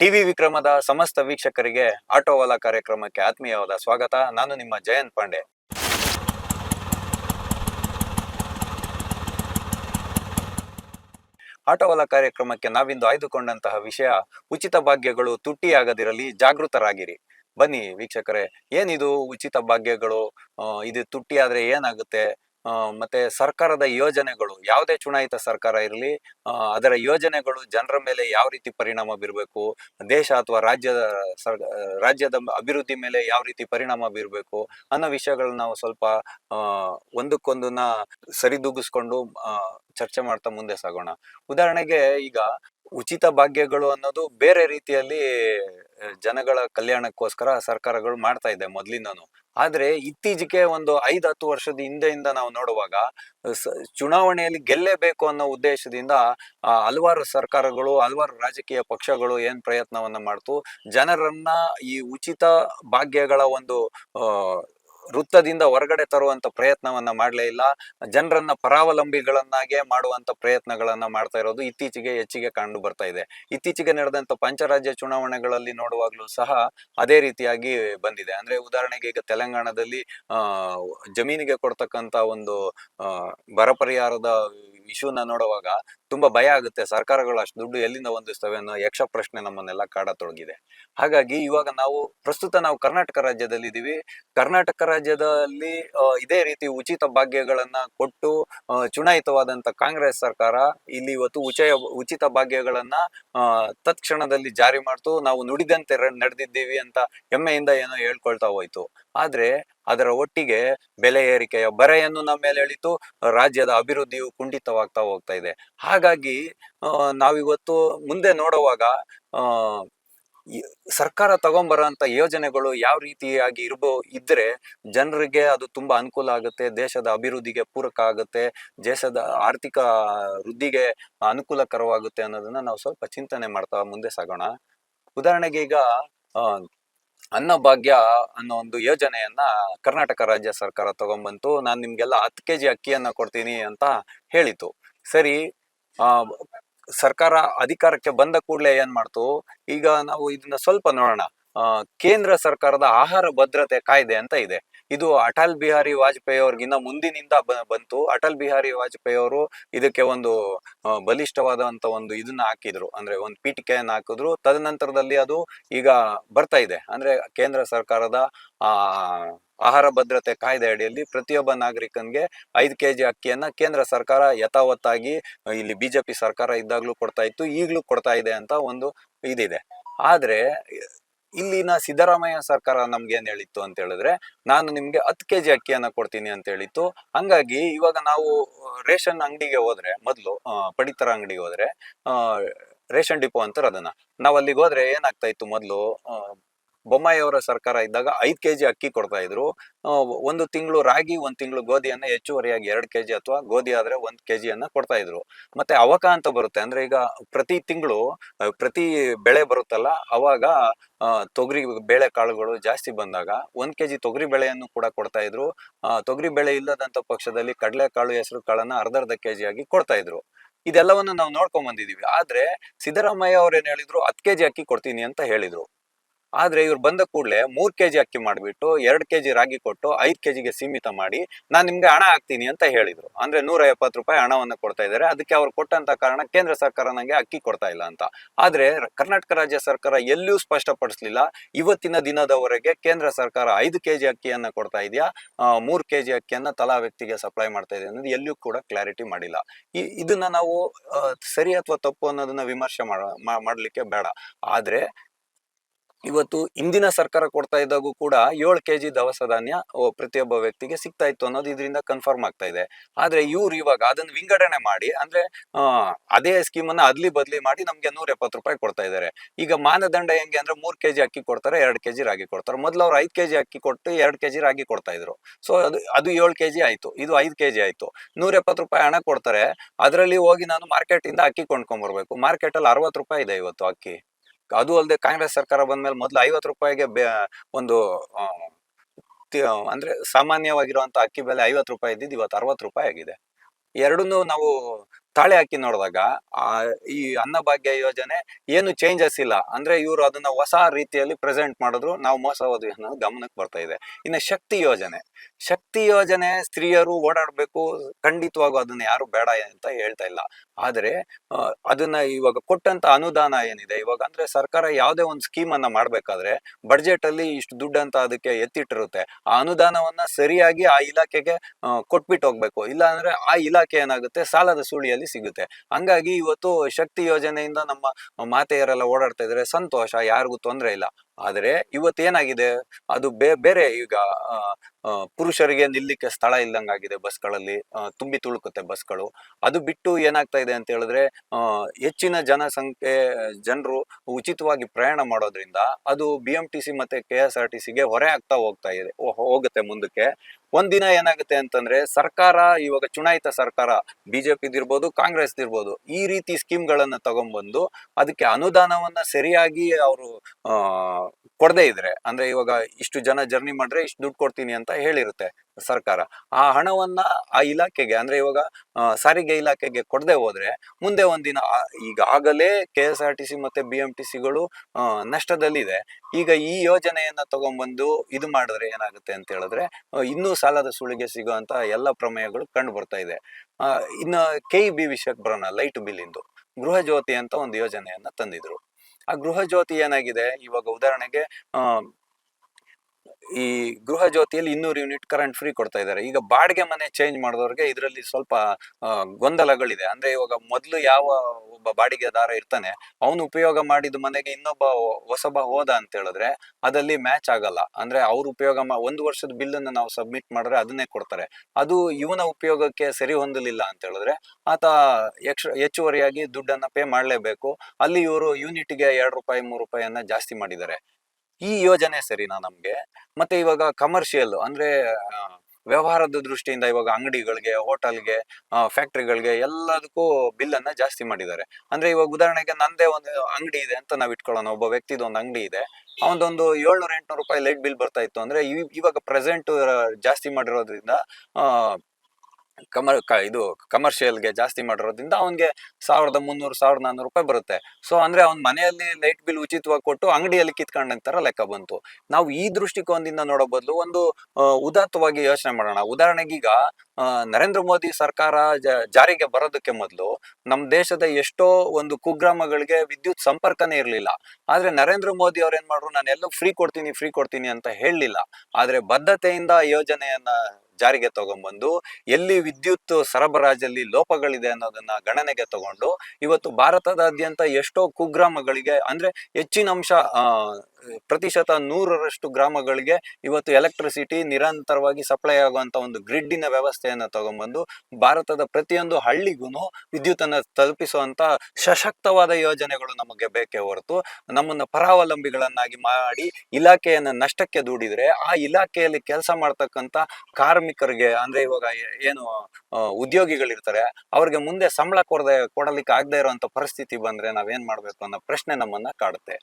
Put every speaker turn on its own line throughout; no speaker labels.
TV ವಿಕ್ರಮದ ಸಮಸ್ತ ವೀಕ್ಷಕರಿಗೆ ಆಟೋವಾಲಾ ಕಾರ್ಯಕ್ರಮಕ್ಕೆ ಆತ್ಮೀಯವಾದ ಸ್ವಾಗತ. ನಾನು ನಿಮ್ಮ ಜಯಂತ್ ಪಾಂಡೆ. ಆಟೋವಾಲಾ ಕಾರ್ಯಕ್ರಮಕ್ಕೆ ನಾವಿಂದು ಆಯ್ದುಕೊಂಡಂತಹ ವಿಷಯ, ಉಚಿತ ಭಾಗ್ಯಗಳು ತುಟ್ಟಿಯಾಗದಿರಲಿ, ಜಾಗೃತರಾಗಿರಿ. ಬನ್ನಿ ವೀಕ್ಷಕರೇ, ಏನಿದು ಉಚಿತ ಭಾಗ್ಯಗಳು? ಇದು ತುಟ್ಟಿ ಆದ್ರೆ ಏನಾಗುತ್ತೆ? ಮತ್ತೆ ಸರ್ಕಾರದ ಯೋಜನೆಗಳು, ಯಾವುದೇ ಚುನಾಯಿತ ಸರ್ಕಾರ ಇರಲಿ ಅದರ ಯೋಜನೆಗಳು ಜನರ ಮೇಲೆ ಯಾವ ರೀತಿ ಪರಿಣಾಮ ಬೀರಬೇಕು, ದೇಶ ಅಥವಾ ರಾಜ್ಯದ ರಾಜ್ಯದ ಅಭಿವೃದ್ಧಿ ಮೇಲೆ ಯಾವ ರೀತಿ ಪರಿಣಾಮ ಬೀರಬೇಕು ಅನ್ನೋ ವಿಷಯಗಳನ್ನ ನಾವು ಸ್ವಲ್ಪ ಒಂದಕ್ಕೊಂದನ್ನ ಸರಿದೂಗಿಸ್ಕೊಂಡು ಚರ್ಚೆ ಮಾಡ್ತಾ ಮುಂದೆ ಸಾಗೋಣ. ಉದಾಹರಣೆಗೆ ಈಗ ಉಚಿತ ಭಾಗ್ಯಗಳು ಅನ್ನೋದು ಬೇರೆ ರೀತಿಯಲ್ಲಿ ಜನಗಳ ಕಲ್ಯಾಣಕ್ಕೋಸ್ಕರ ಸರ್ಕಾರಗಳು ಮಾಡ್ತಾ ಇದೆ ಮೊದ್ಲಿಂದನು. ಆದ್ರೆ ಇತ್ತೀಚೆಗೆ ಒಂದು ಐದ್ ಹತ್ತು ವರ್ಷದ ಹಿಂದೆಯಿಂದ ನಾವು ನೋಡುವಾಗ ಚುನಾವಣೆಯಲ್ಲಿ ಗೆಲ್ಲೇಬೇಕು ಅನ್ನೋ ಉದ್ದೇಶದಿಂದ ಹಲವಾರು ಸರ್ಕಾರಗಳು, ಹಲವಾರು ರಾಜಕೀಯ ಪಕ್ಷಗಳು ಏನ್ ಪ್ರಯತ್ನವನ್ನ ಮಾಡ್ತು, ಜನರನ್ನ ಈ ಉಚಿತ ಭಾಗ್ಯಗಳ ಒಂದು ವೃತ್ತದಿಂದ ಹೊರಗಡೆ ತರುವಂತ ಪ್ರಯತ್ನವನ್ನ ಮಾಡಲೇ ಇಲ್ಲ. ಜನರನ್ನ ಪರಾವಲಂಬಿಗಳನ್ನಾಗೆ ಮಾಡುವಂತ ಪ್ರಯತ್ನಗಳನ್ನ ಮಾಡ್ತಾ ಇರೋದು ಇತ್ತೀಚೆಗೆ ಹೆಚ್ಚಿಗೆ ಕಂಡು ಬರ್ತಾ ಇದೆ. ಇತ್ತೀಚೆಗೆ ನಡೆದಂತ ಪಂಚರಾಜ್ಯ ಚುನಾವಣೆಗಳಲ್ಲಿ ನೋಡುವಾಗ್ಲೂ ಸಹ ಅದೇ ರೀತಿಯಾಗಿ ಬಂದಿದೆ. ಅಂದ್ರೆ ಉದಾಹರಣೆಗೆ ಈಗ ತೆಲಂಗಾಣದಲ್ಲಿ ಜಮೀನಿಗೆ ಕೊಡ್ತಕ್ಕಂತ ಒಂದು ಬರ ಪರಿಹಾರದ ಇಶ್ಯೂನ ನೋಡುವಾಗ ತುಂಬಾ ಭಯ ಆಗುತ್ತೆ. ಸರ್ಕಾರಗಳು ಅಷ್ಟು ದುಡ್ಡು ಎಲ್ಲಿಂದ ಹೊಂದಿಸ್ತವೆ ಅನ್ನೋ ಯಕ್ಷ ಪ್ರಶ್ನೆ ನಮ್ಮನ್ನೆಲ್ಲ ಕಾಡತೊಡಗಿದೆ. ಹಾಗಾಗಿ ಇವಾಗ ನಾವು, ಪ್ರಸ್ತುತ ನಾವು ಕರ್ನಾಟಕ ರಾಜ್ಯದಲ್ಲಿ ಇದೀವಿ ಕರ್ನಾಟಕ ರಾಜ್ಯದಲ್ಲಿ ಇದೇ ರೀತಿ ಉಚಿತ ಭಾಗ್ಯಗಳನ್ನ ಕೊಟ್ಟು ಚುನಾಯಿತವಾದಂತ ಕಾಂಗ್ರೆಸ್ ಸರ್ಕಾರ ಇಲ್ಲಿ ಇವತ್ತು ಉಚಯ, ಉಚಿತ ಭಾಗ್ಯಗಳನ್ನ ತತ್ಕ್ಷಣದಲ್ಲಿ ಜಾರಿ ಮಾಡ್ತು. ನಾವು ನುಡಿದಂತೆ ನಡೆದಿದ್ದೀವಿ ಅಂತ ಹೆಮ್ಮೆಯಿಂದ ಏನೋ ಹೇಳ್ಕೊಳ್ತಾ ಹೋಯ್ತು. ಆದ್ರೆ ಅದರ ಒಟ್ಟಿಗೆ ಬೆಲೆ ಏರಿಕೆಯ ಬರೆಯನ್ನು ನಮ್ಮ ಮೇಲೆ ಎಳಿತು, ರಾಜ್ಯದ ಅಭಿವೃದ್ಧಿಯು ಕುಂಠಿತವಾಗ್ತಾ ಹೋಗ್ತಾ ಇದೆ. ಹಾಗಾಗಿ ನಾವಿವತ್ತು ಮುಂದೆ ನೋಡುವಾಗ ಸರ್ಕಾರ ತಗೊಂಬರೋಂಥ ಯೋಜನೆಗಳು ಯಾವ ರೀತಿಯಾಗಿ ಇರ್ಬೋ, ಇದ್ರೆ ಜನರಿಗೆ ಅದು ತುಂಬಾ ಅನುಕೂಲ ಆಗುತ್ತೆ, ದೇಶದ ಅಭಿವೃದ್ಧಿಗೆ ಪೂರಕ ಆಗುತ್ತೆ, ದೇಶದ ಆರ್ಥಿಕ ವೃದ್ಧಿಗೆ ಅನುಕೂಲಕರವಾಗುತ್ತೆ ಅನ್ನೋದನ್ನ ನಾವು ಸ್ವಲ್ಪ ಚಿಂತನೆ ಮಾಡ್ತಾ ಮುಂದೆ ಸಾಗೋಣ. ಉದಾಹರಣೆಗೆ ಈಗ ಅನ್ನಭಾಗ್ಯ ಅನ್ನೋ ಒಂದು ಯೋಜನೆಯನ್ನ ಕರ್ನಾಟಕ ರಾಜ್ಯ ಸರ್ಕಾರ ತಗೊಂಡ್ಬಂತು. ನಾನು ನಿಮ್ಗೆಲ್ಲ ಹತ್ತು ಕೆಜಿ ಅಕ್ಕಿಯನ್ನ ಕೊಡ್ತೀನಿ ಅಂತ ಹೇಳಿತು. ಸರಿ, ಆ, ಸರ್ಕಾರ ಅಧಿಕಾರಕ್ಕೆ ಬಂದ ಕೂಡಲೇ ಏನ್ ಮಾಡ್ತು? ಈಗ ನಾವು ಇದನ್ನ ಸ್ವಲ್ಪ ನೋಡೋಣ. ಕೇಂದ್ರ ಸರ್ಕಾರದ ಆಹಾರ ಭದ್ರತೆ ಕಾಯ್ದೆ ಅಂತ ಇದೆ. ಇದು ಅಟಲ್ ಬಿಹಾರಿ ವಾಜಪೇಯಿ ಅವ್ರಿಗಿಂತ ಮುಂದಿನಿಂದ ಬಂತು. ಅಟಲ್ ಬಿಹಾರಿ ವಾಜಪೇಯಿ ಅವರು ಇದಕ್ಕೆ ಒಂದು ಬಲಿಷ್ಠವಾದಂತ ಒಂದು ಇದನ್ನ ಹಾಕಿದ್ರು. ಅಂದ್ರೆ ಒಂದು ಪೀಠಿಕೆಯನ್ನು ಹಾಕಿದ್ರು. ತದನಂತರದಲ್ಲಿ ಅದು ಈಗ ಬರ್ತಾ ಇದೆ. ಅಂದ್ರೆ ಕೇಂದ್ರ ಸರ್ಕಾರದ, ಆ, ಆಹಾರ ಭದ್ರತೆ ಕಾಯ್ದೆ ಅಡಿಯಲ್ಲಿ ಪ್ರತಿಯೊಬ್ಬ ನಾಗರಿಕನ್ಗೆ ಐದು ಕೆಜಿ ಅಕ್ಕಿಯನ್ನ ಕೇಂದ್ರ ಸರ್ಕಾರ ಯಥಾವತ್ತಾಗಿ, ಇಲ್ಲಿ ಬಿಜೆಪಿ ಸರ್ಕಾರ ಇದ್ದಾಗ್ಲೂ ಕೊಡ್ತಾ ಇತ್ತು. ಈಗಲೂ ಕೊಡ್ತಾ ಇದೆ ಅಂತ ಒಂದು ಇದಿದೆ. ಆದ್ರೆ ಇಲ್ಲಿನ ಸಿದ್ದರಾಮಯ್ಯ ಸರ್ಕಾರ ನಮ್ಗೆ ಏನ್ ಹೇಳಿತ್ತು ಅಂತ ಹೇಳಿದ್ರೆ, ನಾನು ನಿಮ್ಗೆ ಹತ್ತು ಕೆಜಿ ಅಕ್ಕಿಯನ್ನ ಕೊಡ್ತೀನಿ ಅಂತ ಹೇಳಿತ್ತು. ಹಂಗಾಗಿ ಇವಾಗ ನಾವು ರೇಷನ್ ಅಂಗಡಿಗೆ ಹೋದ್ರೆ, ಮೊದ್ಲು ಪಡಿತರ ಅಂಗಡಿಗೆ ಹೋದ್ರೆ ರೇಷನ್ ಡಿಪೋ ಅಂತಾರೆ ಅದನ್ನ. ನಾವ್ ಅಲ್ಲಿಗೆ ಹೋದ್ರೆ ಏನಾಗ್ತಾ ಇತ್ತು ಮೊದ್ಲು ಬೊಮ್ಮಾಯಿ ಅವರ ಸರ್ಕಾರ ಇದ್ದಾಗ ಐದ್ ಕೆಜಿ ಅಕ್ಕಿ ಕೊಡ್ತಾ ಇದ್ರು. ಒಂದು ತಿಂಗಳು ರಾಗಿ, ಒಂದ್ ತಿಂಗಳು ಗೋಧಿಯನ್ನ ಹೆಚ್ಚುವರಿಯಾಗಿ ಎರಡ್ ಕೆಜಿ ಅಥವಾ ಗೋಧಿ ಆದ್ರೆ ಒಂದ್ ಕೆಜಿಯನ್ನ ಕೊಡ್ತಾ ಇದ್ರು. ಮತ್ತೆ ಅವಕ ಅಂತ ಬರುತ್ತೆ. ಅಂದ್ರೆ ಈಗ ಪ್ರತಿ ತಿಂಗಳು ಪ್ರತಿ ಬೆಳೆ ಬರುತ್ತಲ್ಲ, ಅವಾಗ ತೊಗರಿ ಬೇಳೆ ಕಾಳುಗಳು ಜಾಸ್ತಿ ಬಂದಾಗ ಒಂದ್ ಕೆಜಿ ತೊಗರಿ ಬೆಳೆಯನ್ನು ಕೂಡ ಕೊಡ್ತಾ ಇದ್ರು. ತೊಗರಿ ಬೆಳೆ ಇಲ್ಲದಂತ ಪಕ್ಷದಲ್ಲಿ ಕಡಲೆಕಾಳು ಹೆಸರು ಕಾಳನ್ನ ಅರ್ಧರ್ಧ ಅರ್ಧ ಆಗಿ ಕೊಡ್ತಾ ಇದ್ರು. ಇದೆಲ್ಲವನ್ನು ನಾವು ನೋಡ್ಕೊಂಡ್ ಬಂದಿದೀವಿ. ಆದ್ರೆ ಸಿದ್ದರಾಮಯ್ಯ ಅವ್ರು ಏನ್ ಹೇಳಿದ್ರು? ಹತ್ ಕೆಜಿ ಅಕ್ಕಿ ಕೊಡ್ತೀನಿ ಅಂತ ಹೇಳಿದ್ರು. ಆದ್ರೆ ಇವ್ರು ಬಂದ ಕೂಡಲೇ ಮೂರ್ ಕೆಜಿ ಅಕ್ಕಿ ಮಾಡಿಬಿಟ್ಟು ಎರಡ್ ಕೆಜಿ ರಾಗಿ ಕೊಟ್ಟು ಐದ್ ಕೆಜಿಗೆ ಸೀಮಿತ ಮಾಡಿ ನಾನ್ ನಿಮ್ಗೆ ಹಣ ಹಾಕ್ತೀನಿ ಅಂತ ಹೇಳಿದ್ರು. ಅಂದ್ರೆ ನೂರ ಎಪ್ಪತ್ತು ರೂಪಾಯಿ ಹಣವನ್ನು ಕೊಡ್ತಾ ಇದ್ದಾರೆ. ಅದಕ್ಕೆ ಅವ್ರು ಕೊಟ್ಟಂತ ಕಾರಣ ಕೇಂದ್ರ ಸರ್ಕಾರ ನಂಗೆ ಅಕ್ಕಿ ಕೊಡ್ತಾ ಇಲ್ಲ ಅಂತ. ಆದ್ರೆ ಕರ್ನಾಟಕ ರಾಜ್ಯ ಸರ್ಕಾರ ಎಲ್ಲೂ ಸ್ಪಷ್ಟಪಡಿಸ್ಲಿಲ್ಲ. ಇವತ್ತಿನ ದಿನದವರೆಗೆ ಕೇಂದ್ರ ಸರ್ಕಾರ ಐದು ಕೆಜಿ ಅಕ್ಕಿಯನ್ನ ಕೊಡ್ತಾ ಇದೆಯಾ? ಮೂರ್ ಕೆಜಿ ಅಕ್ಕಿಯನ್ನ ತಲಾ ವ್ಯಕ್ತಿಗೆ ಸಪ್ಲೈ ಮಾಡ್ತಾ ಇದೆ ಅನ್ನೋದು ಎಲ್ಲಿಯೂ ಕೂಡ ಕ್ಲಾರಿಟಿ ಮಾಡಿಲ್ಲ. ಇದನ್ನ ನಾವು ಸರಿ ಅಥವಾ ತಪ್ಪು ಅನ್ನೋದನ್ನ ವಿಮರ್ಶೆ ಮಾಡ್ಲಿಕ್ಕೆ ಬೇಡ. ಆದ್ರೆ ಇವತ್ತು ಹಿಂದಿನ ಸರ್ಕಾರ ಕೊಡ್ತಾ ಇದ್ದಾಗೂ ಕೂಡ ಏಳು ಕೆಜಿ ದವಸ ಧಾನ್ಯ ಪ್ರತಿಯೊಬ್ಬ ವ್ಯಕ್ತಿಗೆ ಸಿಗ್ತಾ ಇತ್ತು ಅನ್ನೋದು ಇದರಿಂದ ಕನ್ಫರ್ಮ್ ಆಗ್ತಾ ಇದೆ. ಆದ್ರೆ ಇವ್ರು ಇವಾಗ ಅದನ್ನ ವಿಂಗಡಣೆ ಮಾಡಿ, ಅಂದ್ರೆ ಅದೇ ಸ್ಕೀಮ್ ಅನ್ನ ಅದ್ಲಿ ಬದ್ಲಿ ಮಾಡಿ ನಮ್ಗೆ ನೂರ ಎಪ್ಪತ್ತು ರೂಪಾಯಿ ಕೊಡ್ತಾ ಇದ್ದಾರೆ. ಈಗ ಮಾನದಂಡ ಹೆಂಗೆ ಅಂದ್ರೆ ಮೂರ್ ಕೆಜಿ ಅಕ್ಕಿ ಕೊಡ್ತಾರೆ, ಎರಡ್ ಕೆಜಿ ರಾಗಿ ಕೊಡ್ತಾರೆ. ಮೊದಲು ಅವ್ರು ಐದ್ ಕೆಜಿ ಅಕ್ಕಿ ಕೊಟ್ಟು ಎರಡ್ ಕೆಜಿ ರಾಗಿ ಕೊಡ್ತಾ ಇದ್ರು. ಸೊ ಅದು ಅದು ಏಳು ಕೆಜಿ ಆಯ್ತು, ಇದು ಐದ್ ಕೆಜಿ ಆಯ್ತು. ನೂರ ಎಪ್ಪತ್ತು ರೂಪಾಯಿ ಹಣ ಕೊಡ್ತಾರೆ, ಅದರಲ್ಲಿ ಹೋಗಿ ನಾನು ಮಾರ್ಕೆಟ್ ಇಂದ ಅಕ್ಕಿ ಕೊಂಡ್ಕೊಂಡ್ ಬರ್ಬೇಕು. ಮಾರ್ಕೆಟ್ ಅಲ್ಲಿ ಅರವತ್ತು ರೂಪಾಯಿ ಇದೆ ಇವತ್ತು ಅಕ್ಕಿ. ಅದು ಅಲ್ಲದೆ ಕಾಂಗ್ರೆಸ್ ಸರ್ಕಾರ ಬಂದ್ಮೇಲೆ ಮೊದಲು ಐವತ್ತು ರೂಪಾಯಿಗೆ ಒಂದು ಅಂದ್ರೆ ಸಾಮಾನ್ಯವಾಗಿರುವಂತ ಅಕ್ಕಿ ಬೆಲೆ ಐವತ್ತು ರೂಪಾಯಿ ಇದ್ದಿದ್ದು ಇವತ್ತು ಅರವತ್ತು ರೂಪಾಯಿ ಆಗಿದೆ. ಎರಡನ್ನೂ ನಾವು ತಾಳೆ ಹಾಕಿ ನೋಡಿದಾಗ, ಆ, ಈ ಅನ್ನಭಾಗ್ಯ ಯೋಜನೆ ಏನು ಚೇಂಜಸ್ ಇಲ್ಲ. ಅಂದ್ರೆ ಇವರು ಅದನ್ನ ಹೊಸ ರೀತಿಯಲ್ಲಿ ಪ್ರೆಸೆಂಟ್ ಮಾಡಿದ್ರು, ನಾವು ಮೋಸ ಹೋದ್ವಿ ಅನ್ನೋದು ಗಮನಕ್ಕೆ ಬರ್ತಾ ಇದೆ. ಇನ್ನು ಶಕ್ತಿ ಯೋಜನೆ. ಶಕ್ತಿ ಯೋಜನೆ ಸ್ತ್ರೀಯರು ಓಡಾಡ್ಬೇಕು, ಖಂಡಿತವಾಗೂ ಅದನ್ನ ಯಾರು ಬೇಡ ಅಂತ ಹೇಳ್ತಾ ಇಲ್ಲ. ಆದ್ರೆ ಅದನ್ನ ಇವಾಗ ಕೊಟ್ಟಂತ ಅನುದಾನ ಏನಿದೆ, ಇವಾಗ ಅಂದ್ರೆ ಸರ್ಕಾರ ಯಾವುದೇ ಒಂದು ಸ್ಕೀಮ್ ಅನ್ನ ಮಾಡ್ಬೇಕಾದ್ರೆ ಬಡ್ಜೆಟ್ ಅಲ್ಲಿ ಇಷ್ಟು ದುಡ್ಡು ಅಂತ ಅದಕ್ಕೆ ಎತ್ತಿಟ್ಟಿರುತ್ತೆ. ಆ ಅನುದಾನವನ್ನ ಸರಿಯಾಗಿ ಆ ಇಲಾಖೆಗೆ ಕೊಟ್ಬಿಟ್ಟು ಹೋಗ್ಬೇಕು. ಇಲ್ಲ ಅಂದ್ರೆ ಆ ಇಲಾಖೆ ಏನಾಗುತ್ತೆ, ಸಾಲದ ಸುಳಿಯಲ್ಲಿ ಸಿಗುತ್ತೆ. ಹಂಗಾಗಿ ಇವತ್ತು ಶಕ್ತಿ ಯೋಜನೆಯಿಂದ ನಮ್ಮ ಮಾತೆಯರೆಲ್ಲ ಓಡಾಡ್ತಾ ಇದ್ರೆ ಸಂತೋಷ ಯಾರಿಗೂ ತೊಂದರೆ ಇಲ್ಲ. ಆದ್ರೆ ಇವತ್ತು ಏನಾಗಿದೆ ಅದು ಬೇ, ಬೇರೆ ಈಗ ಪುರುಷರಿಗೆ ನಿಲ್ಲಿಕ್ಕೆ ಸ್ಥಳ ಇಲ್ಲಂಗಾಗಿದೆ ಬಸ್ಗಳಲ್ಲಿ ತುಂಬಿ ತುಳುಕುತ್ತೆ ಬಸ್ಗಳು. ಅದು ಬಿಟ್ಟು ಏನಾಗ್ತಾ ಇದೆ ಅಂತ ಹೇಳಿದ್ರೆ ಹೆಚ್ಚಿನ ಜನಸಂಖ್ಯೆ, ಜನರು ಉಚಿತವಾಗಿ ಪ್ರಯಾಣ ಮಾಡೋದ್ರಿಂದ ಅದು ಬಿ ಎಂ ಟಿ ಸಿ ಮತ್ತೆ ಕೆ ಎಸ್ ಆರ್ ಟಿ ಸಿಗೆ ಹೊರೆ ಆಗ್ತಾ ಹೋಗ್ತಾ ಇದೆ ಹೋಗುತ್ತೆ ಮುಂದಕ್ಕೆ. ಒಂದಿನ ಏನಾಗುತ್ತೆ ಅಂತಂದ್ರೆ, ಸರ್ಕಾರ, ಇವಾಗ ಚುನಾಯಿತ ಸರ್ಕಾರ ಬಿಜೆಪಿ ಇರ್ಬೋದು ಕಾಂಗ್ರೆಸ್ ಇರ್ಬೋದು ಈ ರೀತಿ ಸ್ಕೀಮ್ಗಳನ್ನ ತಗೊಂಡ್ಬಂದು ಅದಕ್ಕೆ ಅನುದಾನವನ್ನ ಸರಿಯಾಗಿ ಅವರು ಕೊಡದೇ ಇದ್ರೆ, ಅಂದ್ರೆ ಇವಾಗ ಇಷ್ಟು ಜನ ಜರ್ನಿ ಮಾಡ್ರೆ ಇಷ್ಟು ದುಡ್ಡು ಕೊಡ್ತೀನಿ ಅಂತ ಹೇಳಿರುತ್ತೆ ಸರ್ಕಾರ. ಆ ಹಣವನ್ನ ಆ ಇಲಾಖೆಗೆ, ಅಂದ್ರೆ ಇವಾಗ ಸಾರಿಗೆ ಇಲಾಖೆಗೆ ಕೊಡದೆ ಹೋದ್ರೆ, ಮುಂದೆ ಒಂದಿನ ಈಗಾಗಲೇ K S R T C ಮತ್ತೆ ಬಿ ಎಂ ಟಿ ಸಿಗಳು ನಷ್ಟದಲ್ಲಿದೆ. ಈಗ ಈ ಯೋಜನೆಯನ್ನ ತಗೊಂಡ್ಬಂದು ಇದು ಮಾಡಿದ್ರೆ ಏನಾಗುತ್ತೆ ಅಂತ ಹೇಳಿದ್ರೆ ಇನ್ನೂ ಸಾಲದ ಸುಳಿಗೆ ಸಿಗುವಂತ ಎಲ್ಲ ಪ್ರಮೇಯಗಳು ಕಂಡು ಬರ್ತಾ ಇದೆ. ಇನ್ನು ಕೆ ಬಿ ವಿಷಯಕ್ಕೆ ಬರೋಣ ಲೈಟ್ ಬಿಲ್ ಇಂದು. ಗೃಹ ಜ್ಯೋತಿ ಅಂತ ಒಂದು ಯೋಜನೆಯನ್ನ ತಂದಿದ್ರು. ಆ ಗೃಹ ಜ್ಯೋತಿ ಏನಾಗಿದೆ? ಇವಾಗ ಉದಾಹರಣೆಗೆ ಆ ಈ ಗೃಹ ಜ್ಯೋತಿಯಲ್ಲಿ ಇನ್ನೂರು ಯೂನಿಟ್ ಕರೆಂಟ್ ಫ್ರೀ ಕೊಡ್ತಾ ಇದ್ದಾರೆ. ಈಗ ಬಾಡಿಗೆ ಮನೆ ಚೇಂಜ್ ಮಾಡಿದವ್ರಿಗೆ ಇದರಲ್ಲಿ ಸ್ವಲ್ಪ ಗೊಂದಲಗಳಿದೆ. ಅಂದ್ರೆ ಇವಾಗ ಮೊದಲು ಯಾವ ಒಬ್ಬ ಬಾಡಿಗೆದಾರ ಇರ್ತಾನೆ, ಅವನು ಉಪಯೋಗ ಮಾಡಿದ ಮನೆಗೆ ಇನ್ನೊಬ್ಬ ಹೊಸಬ ಹೋದ ಅಂತ ಹೇಳಿದ್ರೆ ಅದಲ್ಲಿ ಮ್ಯಾಚ್ ಆಗಲ್ಲ. ಅಂದ್ರೆ ಅವ್ರು ಉಪಯೋಗ ಒಂದು ವರ್ಷದ ಬಿಲ್ ಅನ್ನು ನಾವು ಸಬ್ಮಿಟ್ ಮಾಡಿದ್ರೆ ಅದನ್ನೇ ಕೊಡ್ತಾರೆ. ಅದು ಇವನ ಉಪಯೋಗಕ್ಕೆ ಸರಿ ಹೊಂದಲಿಲ್ಲ ಅಂತ ಹೇಳಿದ್ರೆ ಆತ ಹೆಚ್ಚುವರಿಯಾಗಿ ದುಡ್ಡನ್ನ ಪೇ ಮಾಡಲೇಬೇಕು. ಅಲ್ಲಿ ಇವರು ಯೂನಿಟ್ಗೆ ಎರಡು ರೂಪಾಯಿ, ಮೂರು ರೂಪಾಯಿಯನ್ನ ಜಾಸ್ತಿ ಮಾಡಿದ್ದಾರೆ. ಈ ಯೋಜನೆ ಸರಿನಾ ನಮ್ಗೆ? ಮತ್ತೆ ಇವಾಗ ಕಮರ್ಷಿಯಲ್ ಅಂದ್ರೆ ವ್ಯವಹಾರದ ದೃಷ್ಟಿಯಿಂದ ಇವಾಗ ಅಂಗಡಿಗಳಿಗೆ, ಹೋಟೆಲ್ಗೆ ಫ್ಯಾಕ್ಟ್ರಿಗಳಿಗೆ ಎಲ್ಲದಕ್ಕೂ ಬಿಲ್ ಅನ್ನ ಜಾಸ್ತಿ ಮಾಡಿದ್ದಾರೆ. ಅಂದ್ರೆ ಇವಾಗ ಉದಾಹರಣೆಗೆ ನಂದೇ ಒಂದು ಅಂಗಡಿ ಇದೆ ಅಂತ ನಾವ್ ಇಟ್ಕೊಳ್ಳೋಣ. ಒಬ್ಬ ವ್ಯಕ್ತಿದ ಒಂದು ಅಂಗಡಿ ಇದೆ. ಅವನದೊಂದು ಏಳ್ನೂರ ಎಂಟ್ನೂರು ರೂಪಾಯಿ ಲೈಟ್ ಬಿಲ್ ಬರ್ತಾ ಇತ್ತು. ಅಂದ್ರೆ ಇವ್- ಇವಾಗ ಪ್ರೆಸೆಂಟ್ ಜಾಸ್ತಿ ಮಾಡಿರೋದ್ರಿಂದ ಕಮರ್ ಇದು ಕಮರ್ಷಿಯಲ್ಗೆ ಜಾಸ್ತಿ ಮಾಡಿರೋದ್ರಿಂದ ಅವನಿಗೆ ಸಾವಿರದ ಮುನ್ನೂರು, ಸಾವಿರದ ನಾನ್ನೂರು ರೂಪಾಯಿ ಬರುತ್ತೆ. ಸೊ ಅಂದ್ರೆ ಅವ್ನ ಮನೆಯಲ್ಲಿ ಲೈಟ್ ಬಿಲ್ ಉಚಿತವಾಗಿ ಕೊಟ್ಟು ಅಂಗಡಿಯಲ್ಲಿ ಕಿತ್ಕೊಂಡಂತರ ಲೆಕ್ಕ ಬಂತು. ನಾವು ಈ ದೃಷ್ಟಿಕೋನದಿಂದ ನೋಡೋ ಬದಲು ಒಂದು ಉದಾತ್ತವಾಗಿ ಯೋಚನೆ ಮಾಡೋಣ. ಉದಾಹರಣೆಗೆ ಈಗ ನರೇಂದ್ರ ಮೋದಿ ಸರ್ಕಾರ ಜಾರಿಗೆ ಬರೋದಕ್ಕೆ ಮೊದಲು ನಮ್ಮ ದೇಶದ ಎಷ್ಟೋ ಒಂದು ಕುಗ್ರಾಮಗಳಿಗೆ ವಿದ್ಯುತ್ ಸಂಪರ್ಕನೇ ಇರಲಿಲ್ಲ. ಆದ್ರೆ ನರೇಂದ್ರ ಮೋದಿ ಅವ್ರು ಏನ್ ಮಾಡ್ರು ನಾನು ಎಲ್ಲೂ ಫ್ರೀ ಕೊಡ್ತೀನಿ ಫ್ರೀ ಕೊಡ್ತೀನಿ ಅಂತ ಹೇಳಲಿಲ್ಲ ಆದ್ರೆ ಬದ್ಧತೆಯಿಂದ ಯೋಜನೆಯನ್ನ ಜಾರಿಗೆ ತಗೊಂಡ್ಬಂದು ಎಲ್ಲಿ ವಿದ್ಯುತ್ ಸರಬರಾಜಲ್ಲಿ ಲೋಪಗಳಿದೆ ಅನ್ನೋದನ್ನ ಗಣನೆಗೆ ತಗೊಂಡು, ಇವತ್ತು ಭಾರತದಾದ್ಯಂತ ಎಷ್ಟೋ ಕುಗ್ರಾಮಗಳಿಗೆ, ಅಂದ್ರೆ ಹೆಚ್ಚಿನ ಅಂಶ ಪ್ರತಿಶತ ನೂರರಷ್ಟು ಗ್ರಾಮಗಳಿಗೆ ಇವತ್ತು ಎಲೆಕ್ಟ್ರಿಸಿಟಿ ನಿರಂತರವಾಗಿ ಸಪ್ಲೈ ಆಗುವಂತ ಒಂದು ಗ್ರಿಡ್ಡಿನ ವ್ಯವಸ್ಥೆಯನ್ನು ತಗೊಂಡ್ಬಂದು ಭಾರತದ ಪ್ರತಿಯೊಂದು ಹಳ್ಳಿಗೂ ವಿದ್ಯುತ್ ಅನ್ನ ತಲುಪಿಸುವಂತ ಸಶಕ್ತವಾದ ಯೋಜನೆಗಳು ನಮಗೆ ಬೇಕೇ ಹೊರತು ನಮ್ಮನ್ನು ಪರಾವಲಂಬಿಗಳನ್ನಾಗಿ ಮಾಡಿ ಇಲಾಖೆಯನ್ನ ನಷ್ಟಕ್ಕೆ ದೂಡಿದ್ರೆ ಆ ಇಲಾಖೆಯಲ್ಲಿ ಕೆಲಸ ಮಾಡ್ತಕ್ಕಂತ ಕಾರ್ಮಿಕರಿಗೆ ಅಂದ್ರೆ ಇವಾಗ ಏನು ಉದ್ಯೋಗಿಗಳಿರ್ತಾರೆ, ಅವ್ರಿಗೆ ಮುಂದೆ ಸಂಬಳ ಕೊಡದೆ, ಕೊಡಲಿಕ್ಕೆ ಆಗದೆ ಇರುವಂತ ಪರಿಸ್ಥಿತಿ ಬಂದ್ರೆ ನಾವೇನ್ ಮಾಡ್ಬೇಕು ಅನ್ನೋ ಪ್ರಶ್ನೆ ನಮ್ಮನ್ನ ಕಾಡುತ್ತೆ.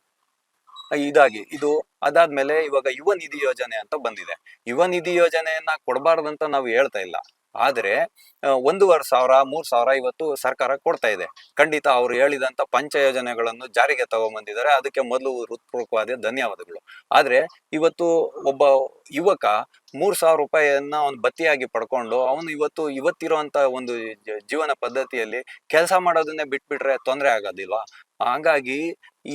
ಇದಾಗಿ, ಇದು ಅದಾದ್ಮೇಲೆ ಇವಾಗ ಯುವ ನಿಧಿ ಯೋಜನೆ ಅಂತ ಬಂದಿದೆ. ಯುವ ನಿಧಿ ಯೋಜನೆಯನ್ನ ಕೊಡಬಾರ್ದಂತ ನಾವು ಹೇಳ್ತಾ ಇಲ್ಲ. ಆದ್ರೆ ಒಂದೂವರೆ ಸಾವಿರ, ಮೂರ್ ಸಾವಿರ ಇವತ್ತು ಸರ್ಕಾರ ಕೊಡ್ತಾ ಇದೆ. ಖಂಡಿತ ಅವ್ರು ಹೇಳಿದಂತ ಪಂಚ ಯೋಜನೆಗಳನ್ನು ಜಾರಿಗೆ ತಗೊಂಡ್ಬಂದಿದ್ದಾರೆ ಅದಕ್ಕೆ ಮೊದಲು ಹೃತ್ಪೂರ್ವಕವಾದ ಧನ್ಯವಾದಗಳು. ಆದ್ರೆ, ಇವತ್ತು ಒಬ್ಬ ಯುವಕ ಮೂರ್ ಸಾವಿರ ರೂಪಾಯಿಯನ್ನ ಅವ್ನು ಬತ್ತಿಯಾಗಿ ಪಡ್ಕೊಂಡು ಅವನು ಇವತ್ತು, ಇವತ್ತಿರುವಂತ ಒಂದು ಜೀವನ ಪದ್ಧತಿಯಲ್ಲಿ ಕೆಲಸ ಮಾಡೋದನ್ನೇ ಬಿಟ್ಬಿಟ್ರೆ ತೊಂದರೆ ಆಗೋದಿಲ್ವಾ? ಹಾಗಾಗಿ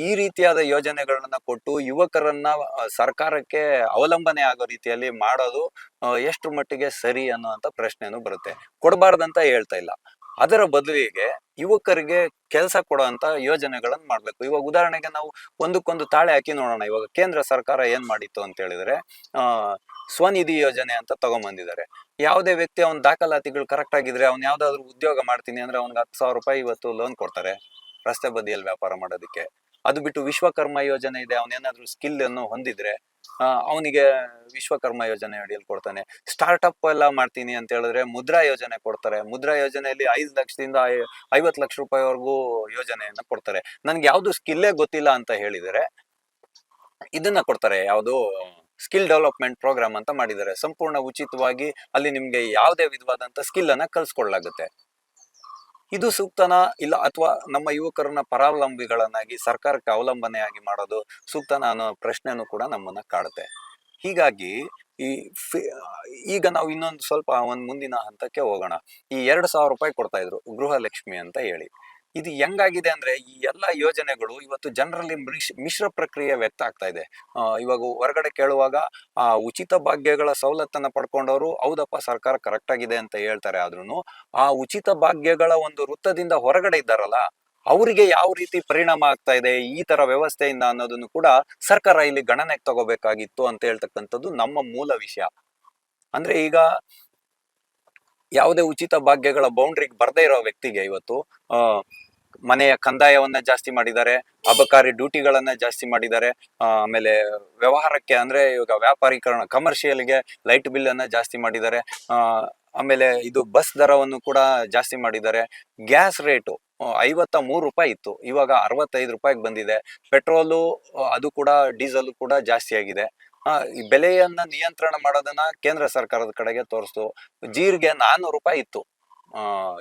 ಈ ರೀತಿಯಾದ ಯೋಜನೆಗಳನ್ನ ಕೊಟ್ಟು ಯುವಕರನ್ನ ಸರ್ಕಾರಕ್ಕೆ ಅವಲಂಬನೆ ಆಗೋ ರೀತಿಯಲ್ಲಿ ಮಾಡೋದು ಎಷ್ಟು ಮಟ್ಟಿಗೆ ಸರಿ ಅನ್ನುವಂತ ಪ್ರಶ್ನೆನೂ ಬರುತ್ತೆ. ಕೊಡಬಾರ್ದಂತ ಹೇಳ್ತಾ ಇಲ್ಲ. ಅದರ ಬದಲಿಗೆ ಯುವಕರಿಗೆ ಕೆಲಸ ಕೊಡುವಂತ ಯೋಜನೆಗಳನ್ನು ಮಾಡ್ಬೇಕು. ಇವಾಗ ಉದಾಹರಣೆಗೆ ನಾವು ಒಂದಕ್ಕೊಂದು ತಾಳೆ ಹಾಕಿ ನೋಡೋಣ. ಇವಾಗ ಕೇಂದ್ರ ಸರ್ಕಾರ ಏನ್ ಮಾಡಿತ್ತು ಅಂತ ಹೇಳಿದ್ರೆ ಸ್ವನಿಧಿ ಯೋಜನೆ ಅಂತ ತಗೊಂಬಂದಿದ್ದಾರೆ. ಯಾವುದೇ ವ್ಯಕ್ತಿ ಅವನ ದಾಖಲಾತಿಗಳು ಕರೆಕ್ಟ್ ಆಗಿದ್ರೆ ಅವ್ನು ಯಾವ್ದಾದ್ರು ಉದ್ಯೋಗ ಮಾಡ್ತೀನಿ ಅಂದ್ರೆ ಅವ್ನಿಗೆ ಹತ್ತು ಸಾವಿರ ರೂಪಾಯಿ ಇವತ್ತು ಲೋನ್ ಕೊಡ್ತಾರೆ ರಸ್ತೆ ಬದಿಯಲ್ಲಿ ವ್ಯಾಪಾರ ಮಾಡೋದಕ್ಕೆ. ಅದು ಬಿಟ್ಟು ವಿಶ್ವಕರ್ಮ ಯೋಜನೆ ಇದೆ ಅವನೇನಾದ್ರೂ ಸ್ಕಿಲ್ ಅನ್ನು ಹೊಂದಿದ್ರೆ ಅವನಿಗೆ ವಿಶ್ವಕರ್ಮ ಯೋಜನೆ ಅಡಿಯಲ್ಲಿ ಕೊಡ್ತಾನೆ ಸ್ಟಾರ್ಟ್ಅಪ್ ಎಲ್ಲ ಮಾಡ್ತೀನಿ ಅಂತ ಹೇಳಿದ್ರೆ ಮುದ್ರಾ ಯೋಜನೆ ಕೊಡ್ತಾರೆ. ಮುದ್ರಾ ಯೋಜನೆಯಲ್ಲಿ ಐದು ಲಕ್ಷದಿಂದ ಐವತ್ ಐವತ್ತು ಲಕ್ಷ ರೂಪಾಯಿವರೆಗೂ ಯೋಜನೆಯನ್ನ ಕೊಡ್ತಾರೆ. ನನ್ಗೆ ಯಾವ್ದು ಸ್ಕಿಲ್ಲೇ ಗೊತ್ತಿಲ್ಲ ಅಂತ ಹೇಳಿದರೆ, ಇದನ್ನ ಕೊಡ್ತಾರೆ, ಯಾವುದು ಸ್ಕಿಲ್ ಡೆವಲಪ್ಮೆಂಟ್ ಪ್ರೋಗ್ರಾಮ್ ಅಂತ ಮಾಡಿದ್ದಾರೆ. ಸಂಪೂರ್ಣ ಉಚಿತವಾಗಿ ಅಲ್ಲಿ ನಿಮ್ಗೆ ಯಾವುದೇ ವಿಧವಾದಂತ ಸ್ಕಿಲ್ ಅನ್ನ ಕಲ್ಸ್ಕೊಡ್ಲಾಗುತ್ತೆ. ಇದು ಸೂಕ್ತನಾ? ಇಲ್ಲ, ಅಥವಾ ನಮ್ಮ ಯುವಕರನ್ನ ಪರಾವಲಂಬಿಗಳನ್ನಾಗಿ, ಸರ್ಕಾರಕ್ಕೆ ಅವಲಂಬನೆಯಾಗಿ ಮಾಡೋದು ಸೂಕ್ತನ ಅನ್ನೋ ಪ್ರಶ್ನೆನೂ ಕೂಡ ನಮ್ಮನ್ನ ಕಾಡುತ್ತೆ. ಹೀಗಾಗಿ ಈ ಈಗ ನಾವು ಇನ್ನೊಂದು ಸ್ವಲ್ಪ ಒಂದು ಮುಂದಿನ ಹಂತಕ್ಕೆ ಹೋಗೋಣ. ಈ ಎರಡು ಸಾವಿರ ರೂಪಾಯಿ ಕೊಡ್ತಾ ಇದ್ರು ಗೃಹಲಕ್ಷ್ಮಿ ಅಂತ ಹೇಳಿ. ಇದು ಹೆಂಗಾಗಿದೆ ಅಂದ್ರೆ ಈ ಎಲ್ಲಾ ಯೋಜನೆಗಳು ಇವತ್ತು ಜನರಲ್ಲಿ ಮಿಶ್- ಮಿಶ್ರ ಪ್ರಕ್ರಿಯೆ ವ್ಯಕ್ತ ಆಗ್ತಾ ಇದೆ. ಇವಾಗ ಹೊರಗಡೆ ಕೇಳುವಾಗ, ಆ, ಉಚಿತ ಭಾಗ್ಯಗಳ ಸವಲತ್ತನ್ನ ಪಡ್ಕೊಂಡವರು, ಹೌದಪ್ಪ ಸರ್ಕಾರ ಕರೆಕ್ಟ್ ಆಗಿದೆ ಅಂತ ಹೇಳ್ತಾರೆ ಆದ್ರೂ ಆ ಉಚಿತ ಭಾಗ್ಯಗಳ ಒಂದು ವೃತ್ತದಿಂದ ಹೊರಗಡೆ ಇದ್ದಾರಲ್ಲ, ಅವರಿಗೆ ಯಾವ ರೀತಿ ಪರಿಣಾಮ ಆಗ್ತಾ ಇದೆ, ಈ ತರ ವ್ಯವಸ್ಥೆಯಿಂದ ಅನ್ನೋದನ್ನು ಕೂಡ ಸರ್ಕಾರ ಇಲ್ಲಿ ಗಣನೆಗೆ ತಗೋಬೇಕಾಗಿತ್ತು ಅಂತ ಹೇಳ್ತಕ್ಕಂಥದ್ದು ನಮ್ಮ ಮೂಲ ವಿಷಯ. ಅಂದ್ರೆ ಈಗ ಯಾವುದೇ ಉಚಿತ ಭಾಗ್ಯಗಳ ಬೌಂಡ್ರಿಗೆ ಬರ್ದೇ ಇರೋ ವ್ಯಕ್ತಿಗೆ ಇವತ್ತು ಮನೆಯ ಕಂದಾಯವನ್ನ ಜಾಸ್ತಿ ಮಾಡಿದ್ದಾರೆ, ಅಬಕಾರಿ ಡ್ಯೂಟಿಗಳನ್ನ ಜಾಸ್ತಿ ಮಾಡಿದ್ದಾರೆ ಆಮೇಲೆ ವ್ಯವಹಾರಕ್ಕೆ ಅಂದ್ರೆ ಇವಾಗ ವ್ಯಾಪಾರೀಕರಣ, ಕಮರ್ಷಿಯಲ್ಗೆ ಲೈಟ್ ಬಿಲ್ ಅನ್ನ ಜಾಸ್ತಿ ಮಾಡಿದ್ದಾರೆ ಆಮೇಲೆ ಇದು ಬಸ್ ದರವನ್ನು ಕೂಡ ಜಾಸ್ತಿ ಮಾಡಿದ್ದಾರೆ. ಗ್ಯಾಸ್ ರೇಟು ಐವತ್ತ ಮೂರು ರೂಪಾಯಿ ಇತ್ತು, ಇವಾಗ ಅರವತ್ತೈದು ರೂಪಾಯಿಗೆ ಬಂದಿದೆ. ಪೆಟ್ರೋಲು, ಅದು ಕೂಡ, ಡೀಸೆಲ್ ಕೂಡ ಜಾಸ್ತಿ ಆಗಿದೆ. ಈ ಬೆಲೆಯನ್ನ ನಿಯಂತ್ರಣ ಮಾಡೋದನ್ನ ಕೇಂದ್ರ ಸರ್ಕಾರದ ಕಡೆಗೆ ತೋರಿಸ್ತು. ಜೀರಿಗೆ ನಾನ್ನೂರು ರೂಪಾಯಿ ಇತ್ತು.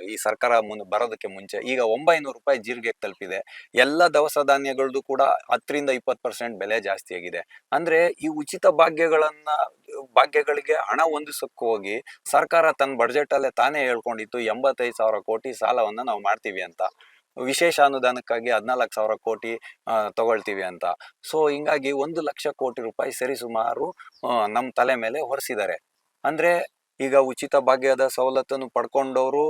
ಈ ಸರ್ಕಾರ ಮುಂದೆ ಬರೋದಕ್ಕೆ ಮುಂಚೆ. ಈಗ ಒಂಬೈನೂರು ರೂಪಾಯಿ ಜೀರಿಗೆ ತಲುಪಿದೆ. ಎಲ್ಲ ದವಸ ಧಾನ್ಯಗಳದ್ದು ಕೂಡ ಹತ್ತರಿಂದ ಇಪ್ಪತ್ತು ಪರ್ಸೆಂಟ್ ಬೆಲೆ ಜಾಸ್ತಿ ಆಗಿದೆ. ಅಂದ್ರೆ ಈ ಉಚಿತ ಭಾಗ್ಯಗಳನ್ನ, ಭಾಗ್ಯಗಳಿಗೆ ಹಣ ಹೊಂದಿಸಕ್ಕೆ ಹೋಗಿ ಸರ್ಕಾರ ತನ್ನ ಬಡ್ಜೆಟ್ ಅಲ್ಲೇ ತಾನೇ ಹೇಳ್ಕೊಂಡಿತ್ತು, ಎಂಬತ್ತೈದು ಸಾವಿರ ಕೋಟಿ ಸಾಲವನ್ನ ನಾವು ಮಾಡ್ತೀವಿ ಅಂತ. ವಿಶೇಷ ಅನುದಾನಕ್ಕಾಗಿ ಹದಿನಾಲ್ಕು ಸಾವಿರ ಕೋಟಿ ತಗೊಳ್ತೀವಿ ಅಂತ. ಸೊ, ಹಿಂಗಾಗಿ ಒಂದು ಲಕ್ಷ ಕೋಟಿ ರೂಪಾಯಿ ಸರಿಸುಮಾರು ನಮ್ಮ ತಲೆ ಮೇಲೆ ಹೊರಿಸಿದ್ದಾರೆ ಅಂದ್ರೆ ಈಗ ಉಚಿತ ಭಾಗ್ಯದ ಸವಲತ್ತನ್ನು ಪಡ್ಕೊಂಡವರು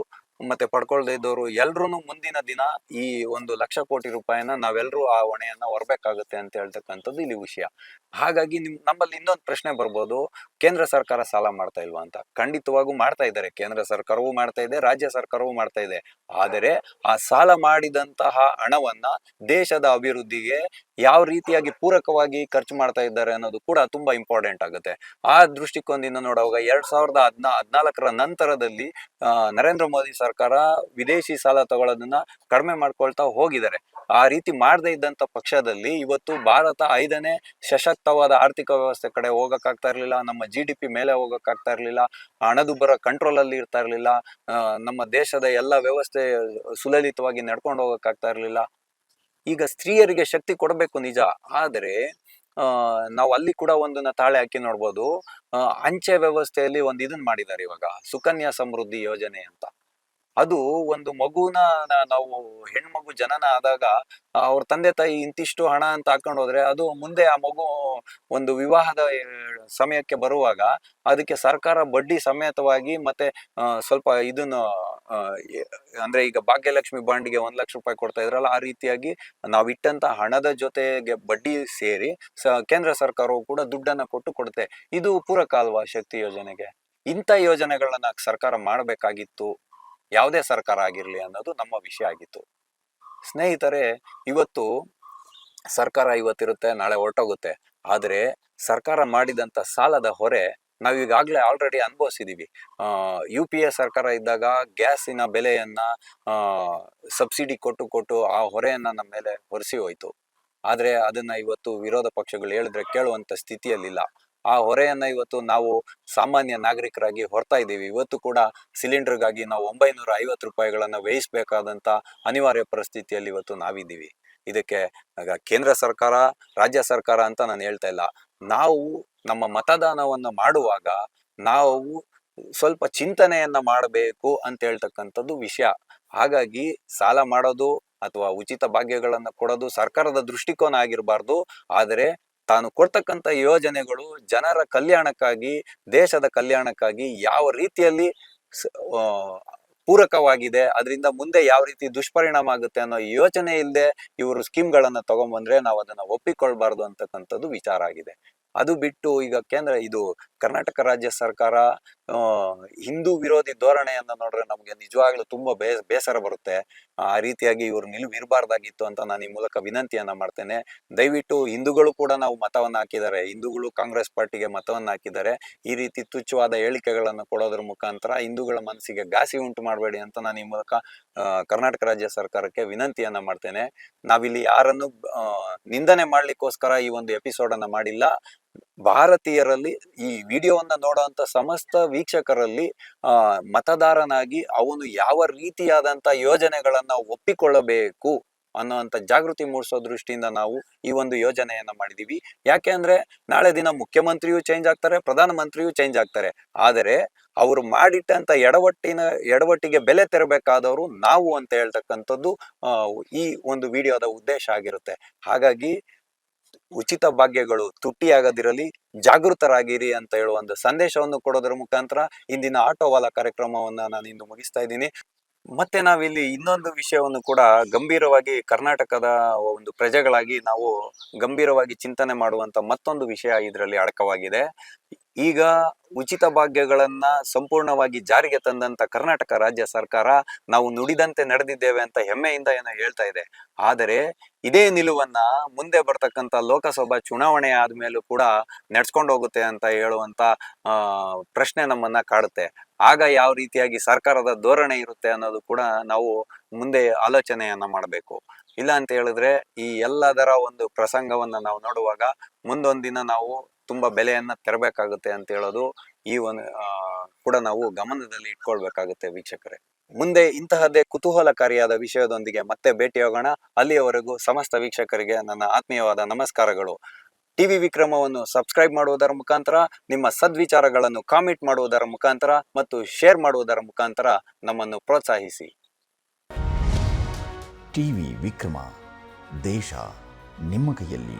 ಮತ್ತೆ ಪಡ್ಕೊಳ್ದೇ ಇದ್ದವರು ಎಲ್ರು ಮುಂದಿನ ದಿನ ಈ ಒಂದು ಲಕ್ಷ ಕೋಟಿ ರೂಪಾಯಿನ ನಾವೆಲ್ಲರೂ ಆ ಹೊಣೆಯನ್ನ ಹೊರಬೇಕಾಗುತ್ತೆ ಅಂತ ಹೇಳ್ತಕ್ಕಂಥದ್ದು ಇಲ್ಲಿ ವಿಷಯ. ಹಾಗಾಗಿ ನಿಮ್, ನಮ್ಮಲ್ಲಿ ಇನ್ನೊಂದು ಪ್ರಶ್ನೆ ಬರ್ಬೋದು. ಕೇಂದ್ರ ಸರ್ಕಾರ ಸಾಲ ಮಾಡ್ತಾ ಇಲ್ವಾ ಅಂತ? ಖಂಡಿತವಾಗೂ ಮಾಡ್ತಾ ಇದ್ದಾರೆ. ಕೇಂದ್ರ ಸರ್ಕಾರವೂ ಮಾಡ್ತಾ ಇದೆ, ರಾಜ್ಯ ಸರ್ಕಾರವೂ ಮಾಡ್ತಾ ಇದೆ. ಆದರೆ ಆ ಸಾಲ ಮಾಡಿದಂತಹ ಹಣವನ್ನ ದೇಶದ ಅಭಿವೃದ್ಧಿಗೆ ಯಾವ ರೀತಿಯಾಗಿ ಪೂರಕವಾಗಿ ಖರ್ಚು ಮಾಡ್ತಾ ಇದ್ದಾರೆ ಅನ್ನೋದು ಕೂಡ ತುಂಬಾ ಇಂಪಾರ್ಟೆಂಟ್ ಆಗುತ್ತೆ. ಆ ದೃಷ್ಟಿಕೋನದಿಂದ ನೋಡುವಾಗ ಎರಡ್ ಸಾವಿರದ ಹದ್ನಾ, ಹದ್ನಾಲ್ಕರ ನಂತರದಲ್ಲಿ ನರೇಂದ್ರ ಮೋದಿ ಸರ್ಕಾರ ವಿದೇಶಿ ಸಾಲ ತಗೊಳ್ಳೋದನ್ನ ಕಡಿಮೆ ಮಾಡ್ಕೊಳ್ತಾ ಹೋಗಿದ್ದಾರೆ. ಆ ರೀತಿ ಮಾಡದೇ ಇದ್ದಂತ ಪಕ್ಷದಲ್ಲಿ ಇವತ್ತು ಭಾರತ ಐದನೇ ಸಶಕ್ತವಾದ ಆರ್ಥಿಕ ವ್ಯವಸ್ಥೆ ಕಡೆ ಹೋಗಕ್ಕಾಗ್ತಾ ಇರ್ಲಿಲ್ಲ, ನಮ್ಮ ಜಿ ಡಿ ಪಿ ಮೇಲೆ ಹೋಗಕ್ಕಾಗ್ತಾ ಇರ್ಲಿಲ್ಲ, ಹಣದುಬ್ಬರ ಕಂಟ್ರೋಲ್ ಅಲ್ಲಿ ಇರ್ತಾ ಇರ್ಲಿಲ್ಲ ನಮ್ಮ ದೇಶದ ಎಲ್ಲ ವ್ಯವಸ್ಥೆ ಸುಲಲಿತವಾಗಿ ನಡ್ಕೊಂಡು ಹೋಗಕ್ಕಾಗ್ತಾ ಇರ್ಲಿಲ್ಲ. ಈಗ ಸ್ತ್ರೀಯರಿಗೆ ಶಕ್ತಿ ಕೊಡಬೇಕು ನಿಜ, ಆದರೆ ನಾವು ಅಲ್ಲಿ ಕೂಡ ಒಂದನ್ನ ತಾಳೆ ಹಾಕಿ ನೋಡ್ಬೋದು ಅಂಚೆ ವ್ಯವಸ್ಥೆಯಲ್ಲಿ ಒಂದು ಇದನ್ನ ಮಾಡಿದ್ದಾರೆ ಇವಾಗ, ಸುಕನ್ಯಾ ಸಮೃದ್ಧಿ ಯೋಜನೆ ಅಂತ. ಅದು ಒಂದು ಮಗುನ ನಾವು ಹೆಣ್ಮಗು ಜನನ ಆದಾಗ ಅವ್ರ ತಂದೆ ತಾಯಿ ಇಂತಿಷ್ಟು ಹಣ ಅಂತ ಹಾಕೊಂಡು ಹೋದ್ರೆ ಅದು ಮುಂದೆ ಆ ಮಗು ಒಂದು ವಿವಾಹದ ಸಮಯಕ್ಕೆ ಬರುವಾಗ ಅದಕ್ಕೆ ಸರ್ಕಾರ ಬಡ್ಡಿ ಸಮೇತವಾಗಿ ಮತ್ತೆ ಸ್ವಲ್ಪ ಇದನ್ನ ಅಂದ್ರೆ ಈಗ ಭಾಗ್ಯಲಕ್ಷ್ಮಿ ಬಾಂಡ್ಗೆ ಒಂದ್ ಲಕ್ಷ ರೂಪಾಯಿ ಕೊಡ್ತಾ ಇದ್ರಲ್ಲ, ಆ ರೀತಿಯಾಗಿ ನಾವು ಇಟ್ಟಂತ ಹಣದ ಜೊತೆಗೆ ಬಡ್ಡಿ ಸೇರಿ ಕೇಂದ್ರ ಸರ್ಕಾರವು ಕೂಡ ದುಡ್ಡನ್ನ ಕೊಟ್ಟು ಕೊಡುತ್ತೆ. ಇದು ಪೂರಕ ಅಲ್ವಾ ಶಕ್ತಿ ಯೋಜನೆಗೆ? ಇಂಥ ಯೋಜನೆಗಳನ್ನ ಸರ್ಕಾರ ಮಾಡಬೇಕಾಗಿತ್ತು. ಯಾವುದೇ ಸರ್ಕಾರ ಆಗಿರಲಿ ಅನ್ನೋದು ನಮ್ಮ ವಿಷಯ ಆಗಿತ್ತು. ಸ್ನೇಹಿತರೆ, ಇವತ್ತು ಸರ್ಕಾರ ಇವತ್ತಿರುತ್ತೆ, ನಾಳೆ ಹೊರಟೋಗುತ್ತೆ. ಆದರೆ ಸರ್ಕಾರ ಮಾಡಿದಂತ ಸಾಲದ ಹೊರೆ ನಾವೀಗಾಗಲೇ ಆಲ್ರೆಡಿ ಅನುಭವಿಸಿದ್ದೀವಿ ಯು ಪಿ ಎ ಸರ್ಕಾರ ಇದ್ದಾಗ ಗ್ಯಾಸಿನ ಬೆಲೆಯನ್ನ ಸಬ್ಸಿಡಿ ಕೊಟ್ಟು ಕೊಟ್ಟು ಆ ಹೊರೆಯನ್ನ ನಮ್ಮ ಮೇಲೆ ಹೊರಿಸಿ ಹೋಯಿತು. ಆದರೆ ಅದನ್ನ ಇವತ್ತು ವಿರೋಧ ಪಕ್ಷಗಳು ಹೇಳಿದ್ರೆ ಕೇಳುವಂತ ಸ್ಥಿತಿಯಲ್ಲಿಲ್ಲ. ಆ ಹೊರೆಯನ್ನ ಇವತ್ತು ನಾವು ಸಾಮಾನ್ಯ ನಾಗರಿಕರಾಗಿ ಹೊರ್ತಾ ಇದ್ದೀವಿ. ಇವತ್ತು ಕೂಡ ಸಿಲಿಂಡರ್ಗಾಗಿ ನಾವು ಒಂಬೈನೂರ ಐವತ್ತು ರೂಪಾಯಿಗಳನ್ನ ವ್ಯಯಿಸಬೇಕಾದಂತ ಅನಿವಾರ್ಯ ಪರಿಸ್ಥಿತಿಯಲ್ಲಿ ಇವತ್ತು ನಾವಿದ್ದೀವಿ. ಇದಕ್ಕೆ ಕೇಂದ್ರ ಸರ್ಕಾರ, ರಾಜ್ಯ ಸರ್ಕಾರ ಅಂತ ನಾನು ಹೇಳ್ತಾ ಇಲ್ಲ. ನಾವು ನಮ್ಮ ಮತದಾನವನ್ನ ಮಾಡುವಾಗ ನಾವು ಸ್ವಲ್ಪ ಚಿಂತನೆಯನ್ನ ಮಾಡಬೇಕು ಅಂತ ಹೇಳ್ತಕ್ಕಂಥದ್ದು ವಿಷಯ. ಹಾಗಾಗಿ ಸಾಲ ಮಾಡೋದು ಅಥವಾ ಉಚಿತ ಭಾಗ್ಯಗಳನ್ನು ಕೊಡೋದು ಸರ್ಕಾರದ ದೃಷ್ಟಿಕೋನ ಆಗಿರಬಾರ್ದು. ಆದರೆ ತಾನು ಕೊಡ್ತಕ್ಕಂಥ ಯೋಜನೆಗಳು ಜನರ ಕಲ್ಯಾಣಕ್ಕಾಗಿ, ದೇಶದ ಕಲ್ಯಾಣಕ್ಕಾಗಿ ಯಾವ ರೀತಿಯಲ್ಲಿ ಪೂರಕವಾಗಿದೆ, ಅದರಿಂದ ಮುಂದೆ ಯಾವ ರೀತಿ ದುಷ್ಪರಿಣಾಮ ಆಗುತ್ತೆ ಅನ್ನೋ ಯೋಚನೆ ಇಲ್ಲದೆ ಇವರು ಸ್ಕೀಮ್ಗಳನ್ನ ತಗೊಂಡ್ಬಂದ್ರೆ ನಾವು ಅದನ್ನ ಒಪ್ಪಿಕೊಳ್ಬಾರ್ದು ಅಂತಕ್ಕಂಥದ್ದು ವಿಚಾರ ಆಗಿದೆ. ಅದು ಬಿಟ್ಟು ಈಗ ಕೇಂದ್ರ, ಇದು ಕರ್ನಾಟಕ ರಾಜ್ಯ ಸರ್ಕಾರ ಹಿಂದೂ ವಿರೋಧಿ ಧೋರಣೆಯನ್ನ ನೋಡ್ರೆ ನಮ್ಗೆ ನಿಜವಾಗ್ಲೂ ತುಂಬಾ ಬೇ, ಬೇಸರ ಬರುತ್ತೆ. ಆ ರೀತಿಯಾಗಿ ಇವ್ರು ನಿಲುವು ಇರಬಾರ್ದಾಗಿತ್ತು ಅಂತ ನಾನು ಈ ಮೂಲಕ ವಿನಂತಿಯನ್ನ ಮಾಡ್ತೇನೆ. ದಯವಿಟ್ಟು ಹಿಂದೂಗಳು ಕೂಡ ನಾವು ಮತವನ್ನ ಹಾಕಿದ್ದಾರೆ. ಹಿಂದೂಗಳು ಕಾಂಗ್ರೆಸ್ ಪಾರ್ಟಿಗೆ ಮತವನ್ನ ಹಾಕಿದ್ದಾರೆ. ಈ ರೀತಿ ತುಚ್ಛವಾದ ಹೇಳಿಕೆಗಳನ್ನು ಕೊಡೋದ್ರ ಮುಖಾಂತರ ಹಿಂದೂಗಳ ಮನಸ್ಸಿಗೆ ಘಾಸಿ ಉಂಟು ಮಾಡಬೇಡಿ ಅಂತ ನಾನು ಈ ಮೂಲಕ ಕರ್ನಾಟಕ ರಾಜ್ಯ ಸರ್ಕಾರಕ್ಕೆ ವಿನಂತಿಯನ್ನ ಮಾಡ್ತೇನೆ. ನಾವಿಲ್ಲಿ ಯಾರನ್ನು ನಿಂದನೆ ಮಾಡ್ಲಿಕ್ಕೋಸ್ಕರ ಈ ಒಂದು ಎಪಿಸೋಡ್ ಅನ್ನ ಮಾಡಿಲ್ಲ. ಭಾರತೀಯರಲ್ಲಿ ಈ ವಿಡಿಯೋವನ್ನ ನೋಡುವಂತ ಸಮಸ್ತ ವೀಕ್ಷಕರಲ್ಲಿ, ಆ, ಮತದಾರನಾಗಿ ಅವನು ಯಾವ ರೀತಿಯಾದಂತ ಯೋಜನೆಗಳನ್ನ ಒಪ್ಪಿಕೊಳ್ಳಬೇಕು ಅನ್ನುವಂತ ಜಾಗೃತಿ ಮೂಡಿಸೋ ದೃಷ್ಟಿಯಿಂದ ನಾವು ಈ ಒಂದು ಯೋಜನೆಯನ್ನ ಮಾಡಿದೀವಿ. ಯಾಕೆ ಅಂದ್ರೆ ನಾಳೆ ದಿನ ಮುಖ್ಯಮಂತ್ರಿಯೂ ಚೇಂಜ್ ಆಗ್ತಾರೆ ಪ್ರಧಾನ ಮಂತ್ರಿಯೂ ಚೇಂಜ್ ಆಗ್ತಾರೆ. ಆದರೆ ಅವರು ಮಾಡಿಟ್ಟಂತ ಎಡವಟ್ಟಿನ, ಎಡವಟ್ಟಿಗೆ ಬೆಲೆ ತೆರಬೇಕಾದವರು ನಾವು ಅಂತ ಹೇಳ್ತಕ್ಕಂಥದ್ದು ಈ ಒಂದು ವಿಡಿಯೋದ ಉದ್ದೇಶ ಆಗಿರುತ್ತೆ. ಹಾಗಾಗಿ ಉಚಿತ ಭಾಗ್ಯಗಳು ತುಟ್ಟಿಯಾಗದಿರಲಿ, ಜಾಗೃತರಾಗಿರಿ ಅಂತ ಹೇಳುವ ಒಂದು ಸಂದೇಶವನ್ನು ಕೊಡೋದ್ರ ಮುಖಾಂತರ ಇಂದಿನ ಆಟೋವಾಲ ಕಾರ್ಯಕ್ರಮವನ್ನ ನಾನು ಇಂದು ಮುಗಿಸ್ತಾ ಇದ್ದೀನಿ. ಮತ್ತೆ ನಾವಿಲ್ಲಿ ಇನ್ನೊಂದು ವಿಷಯವನ್ನು ಕೂಡ ಗಂಭೀರವಾಗಿ ಕರ್ನಾಟಕದ ಒಂದು ಪ್ರಜೆಗಳಾಗಿ ನಾವು ಗಂಭೀರವಾಗಿ ಚಿಂತನೆ ಮಾಡುವಂತ ಮತ್ತೊಂದು ವಿಷಯ ಇದರಲ್ಲಿ ಅಡಕವಾಗಿದೆ. ಈಗ ಉಚಿತ ಭಾಗ್ಯಗಳನ್ನ ಸಂಪೂರ್ಣವಾಗಿ ಜಾರಿಗೆ ತಂದಂತ ಕರ್ನಾಟಕ ರಾಜ್ಯ ಸರ್ಕಾರ ನಾವು ನುಡಿದಂತೆ ನಡೆದಿದ್ದೇವೆ ಅಂತ ಹೆಮ್ಮೆಯಿಂದ ಏನೋ ಹೇಳ್ತಾ ಇದೆ. ಆದರೆ ಇದೇ ನಿಲುವನ್ನ ಮುಂದೆ ಬರ್ತಕ್ಕಂತ ಲೋಕಸಭಾ ಚುನಾವಣೆ ಆದ್ಮೇಲೂ ಕೂಡ ನಡ್ಸ್ಕೊಂಡು ಹೋಗುತ್ತೆ ಅಂತ ಹೇಳುವಂತ ಪ್ರಶ್ನೆ ನಮ್ಮನ್ನ ಕಾಡುತ್ತೆ. ಆಗ ಯಾವ ರೀತಿಯಾಗಿ ಸರ್ಕಾರದ ಧೋರಣೆ ಇರುತ್ತೆ ಅನ್ನೋದು ಕೂಡ ನಾವು ಮುಂದೆ ಆಲೋಚನೆಯನ್ನ ಮಾಡಬೇಕು. ಇಲ್ಲ ಅಂತ ಹೇಳಿದ್ರೆ ಈ ಎಲ್ಲದರ ಒಂದು ಪ್ರಸಂಗವನ್ನ ನಾವು ನೋಡುವಾಗ ಮುಂದೊಂದಿನ ನಾವು ತುಂಬಾ ಬೆಲೆಯನ್ನ ತೆರಬೇಕಾಗುತ್ತೆ ಅಂತ ಹೇಳೋದು ಈ ಒಂದು ಕೂಡ ನಾವು ಗಮನದಲ್ಲಿ ಇಟ್ಕೊಳ್ಬೇಕಾಗುತ್ತೆ ವೀಕ್ಷಕರೇ. ಮುಂದೆ ಇಂತಹದ್ದೇ ಕುತೂಹಲಕಾರಿಯಾದ ವಿಷಯದೊಂದಿಗೆ ಮತ್ತೆ ಭೇಟಿಯಾಗೋಣ ಅಲ್ಲಿಯವರೆಗೂ ಸಮಸ್ತ ವೀಕ್ಷಕರಿಗೆ ನನ್ನ ಆತ್ಮೀಯವಾದ ನಮಸ್ಕಾರಗಳು. ಟಿವಿ ವಿಕ್ರಮವನ್ನು ಸಬ್ಸ್ಕ್ರೈಬ್ ಮಾಡುವುದರ ಮುಖಾಂತರ, ನಿಮ್ಮ ಸದ್ವಿಚಾರಗಳನ್ನು ಕಾಮೆಂಟ್ ಮಾಡುವುದರ ಮುಖಾಂತರ ಮತ್ತು ಶೇರ್ ಮಾಡುವುದರ ಮುಖಾಂತರ ನಮ್ಮನ್ನು ಪ್ರೋತ್ಸಾಹಿಸಿ.
ಟಿವಿ ವಿಕ್ರಮ, ದೇಶ ನಿಮ್ಮ ಕೈಯಲ್ಲಿ.